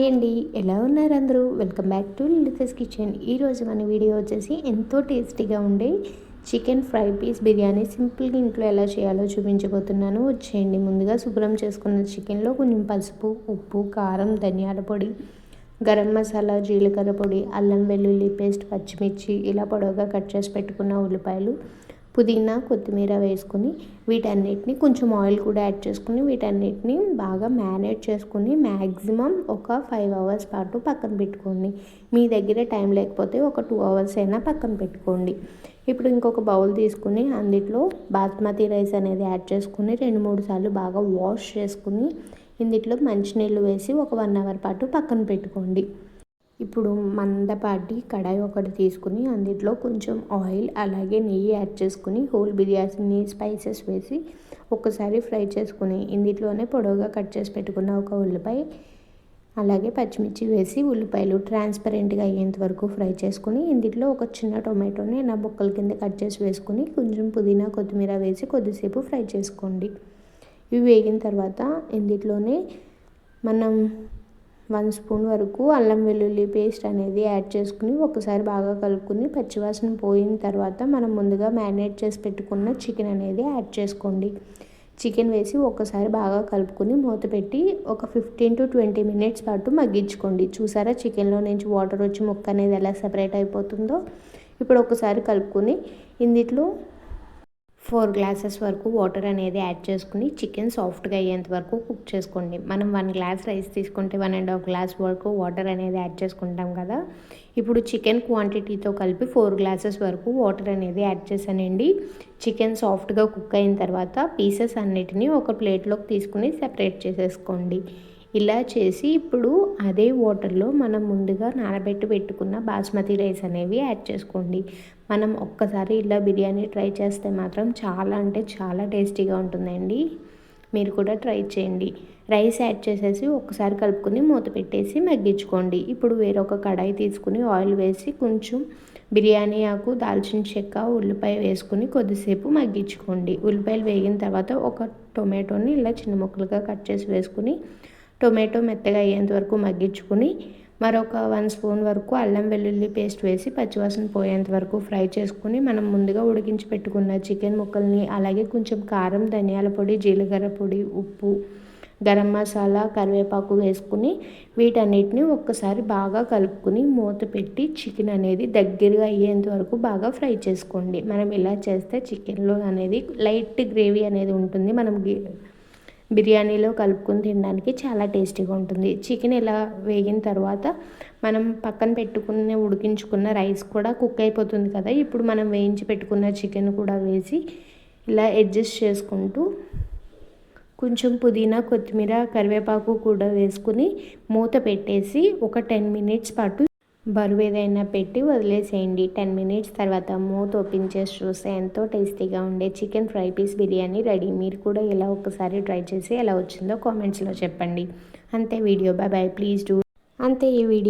Hi అండి. ఎలా ఉన్నారు అందరూ? వెల్కమ్ బ్యాక్ టు లిలితస్ కిచెన్ ఈరోజు మన వీడియో వచ్చేసి ఎంతో టేస్టీగా ఉండే చికెన్ ఫ్రై పీస్ బిర్యానీ సింపుల్గా ఇంట్లో ఎలా చేయాలో చూపించబోతున్నాను. వచ్చేయండి. ముందుగా శుభ్రం చేసుకున్న చికెన్లో కొంచెం పసుపు ఉప్పు కారం ధనియాల పొడి గరం మసాలా జీలకర్ర పొడి అల్లం వెల్లుల్లి పేస్ట్ పచ్చిమిర్చి ఇలా పొడవుగా కట్ చేసి పెట్టుకున్న ఉల్లిపాయలు పుదీనా కొత్తిమీర వేసుకొని వీటన్నిటిని కొంచెం ఆయిల్ కూడా యాడ్ చేసుకుని వీటన్నిటిని బాగా మ్యారినేట్ చేసుకుని మ్యాక్సిమం ఒక ఫైవ్ అవర్స్ పాటు పక్కన పెట్టుకోండి. మీ దగ్గర టైం లేకపోతే ఒక టూ అవర్స్ అయినా పక్కన పెట్టుకోండి. ఇప్పుడు ఇంకొక బౌల్ తీసుకుని అందులో బాస్మతి రైస్ అనేది యాడ్ చేసుకుని రెండు మూడు సార్లు బాగా వాష్ చేసుకుని ఇందులో మంచినీళ్ళు వేసి ఒక వన్ అవర్ పాటు పక్కన పెట్టుకోండి. ఇప్పుడు మందపాటి కడాయి ఒకటి తీసుకుని అందులో కొంచెం ఆయిల్ అలాగే నెయ్యి యాడ్ చేసుకుని హోల్ బిర్యానీ స్పైసెస్ వేసి ఒక్కసారి ఫ్రై చేసుకుని ఇందులోనే పొడవుగా కట్ చేసి పెట్టుకున్న ఒక ఉల్లిపాయ అలాగే పచ్చిమిర్చి వేసి ఉల్లిపాయలు ట్రాన్స్పరెంట్గా అయ్యేంత వరకు ఫ్రై చేసుకుని ఇందులో ఒక చిన్న టొమాటోని నా బొక్కల కింద కట్ చేసి వేసుకుని కొంచెం పుదీనా కొత్తిమీర వేసి కొద్దిసేపు ఫ్రై చేసుకోండి. ఇవి వేగిన తర్వాత ఇందులోనే మనం వన్ స్పూన్ వరకు అల్లం వెల్లుల్లి పేస్ట్ అనేది యాడ్ చేసుకుని ఒకసారి బాగా కలుపుకుని పచ్చివాసన పోయిన తర్వాత మనం ముందుగా మ్యారినేట్ చేసి పెట్టుకున్న చికెన్ అనేది యాడ్ చేసుకోండి. చికెన్ వేసి ఒకసారి బాగా కలుపుకొని మూత పెట్టి ఒక ఫిఫ్టీన్ టు ట్వంటీ మినిట్స్ పాటు మగ్గించుకోండి. చూసారా చికెన్లో నుంచి వాటర్ వచ్చి ముక్క అనేది ఎలా సెపరేట్ అయిపోతుందో? ఇప్పుడు ఒకసారి కలుపుకొని ఇందిట్లో ఫోర్ గ్లాసెస్ వరకు వాటర్ అనేది యాడ్ చేసుకుని చికెన్ సాఫ్ట్గా అయ్యేంత వరకు కుక్ చేసుకోండి. మనం వన్ గ్లాస్ రైస్ తీసుకుంటే వన్ అండ్ హాఫ్ గ్లాస్ వరకు వాటర్ అనేది యాడ్ చేసుకుంటాం కదా. ఇప్పుడు చికెన్ క్వాంటిటీతో కలిపి ఫోర్ గ్లాసెస్ వరకు వాటర్ అనేది యాడ్ చేశానండి. చికెన్ సాఫ్ట్గా కుక్ అయిన తర్వాత పీసెస్ అన్నిటినీ ఒక ప్లేట్లోకి తీసుకుని సెపరేట్ చేసేసుకోండి. ఇలా చేసి ఇప్పుడు అదే వాటర్లో మనం ముందుగా నానబెట్టి పెట్టుకున్న బాస్మతి రైస్ అనేవి యాడ్ చేసుకోండి. మనం ఒక్కసారి ఇలా బిర్యానీ ట్రై చేస్తే మాత్రం చాలా అంటే చాలా టేస్టీగా ఉంటుందండి. మీరు కూడా ట్రై చేయండి. రైస్ యాడ్ చేసేసి ఒకసారి కలుపుకొని మూత పెట్టేసి మగ్గించుకోండి. ఇప్పుడు వేరొక కడాయి తీసుకుని ఆయిల్ వేసి కొంచెం బిర్యానీ ఆకు దాల్చిన చెక్క ఉల్లిపాయ వేసుకుని కొద్దిసేపు మగ్గించుకోండి. ఉల్లిపాయలు వేగిన తర్వాత ఒక టొమాటోని ఇలా చిన్న ముక్కలుగా కట్ చేసి వేసుకుని టొమాటో మెత్తగా అయ్యేంత వరకు మగ్గించుకుని మరొక వన్ స్పూన్ వరకు అల్లం వెల్లుల్లి పేస్ట్ వేసి పచ్చివాసన పోయేంత వరకు ఫ్రై చేసుకుని మనం ముందుగా ఉడికించి పెట్టుకున్న చికెన్ ముక్కల్ని అలాగే కొంచెం కారం ధనియాల పొడి జీలకర్ర పొడి ఉప్పు గరం మసాలా కరివేపాకు వేసుకుని వీటన్నిటిని ఒక్కసారి బాగా కలుపుకుని మూత పెట్టి చికెన్ అనేది దగ్గరగా అయ్యేంత వరకు బాగా ఫ్రై చేసుకోండి. మనం ఇలా చేస్తే చికెన్లో అనేది లైట్ గ్రేవీ అనేది ఉంటుంది. మనం బిర్యానీలో కలుపుకొని తినడానికి చాలా టేస్టీగా ఉంటుంది. చికెన్ ఇలా వేగిన తర్వాత మనం పక్కన పెట్టుకునే ఉడికించుకున్న రైస్ కూడా కుక్ అయిపోతుంది కదా. ఇప్పుడు మనం వేయించి పెట్టుకున్న చికెన్ కూడా వేసి ఇలా అడ్జస్ట్ చేసుకుంటూ కొంచెం పుదీనా కొత్తిమీర కరివేపాకు కూడా వేసుకుని మూత పెట్టేసి ఒక టెన్ మినిట్స్ పాటు బరువు ఏదైనా పెట్టి వదిలేసేయండి. టెన్ మినిట్స్ తర్వాత మూత ఓపెన్ చేసి చూస్తే ఎంతో టేస్టీగా ఉండే chicken fry piece biryani ready. మీరు కూడా ఇలా ఒకసారి ట్రై చేసి ఎలా వచ్చిందో కామెంట్స్లో చెప్పండి. అంతే video. Bye bye. Please do. అంతే ఈ వీడియో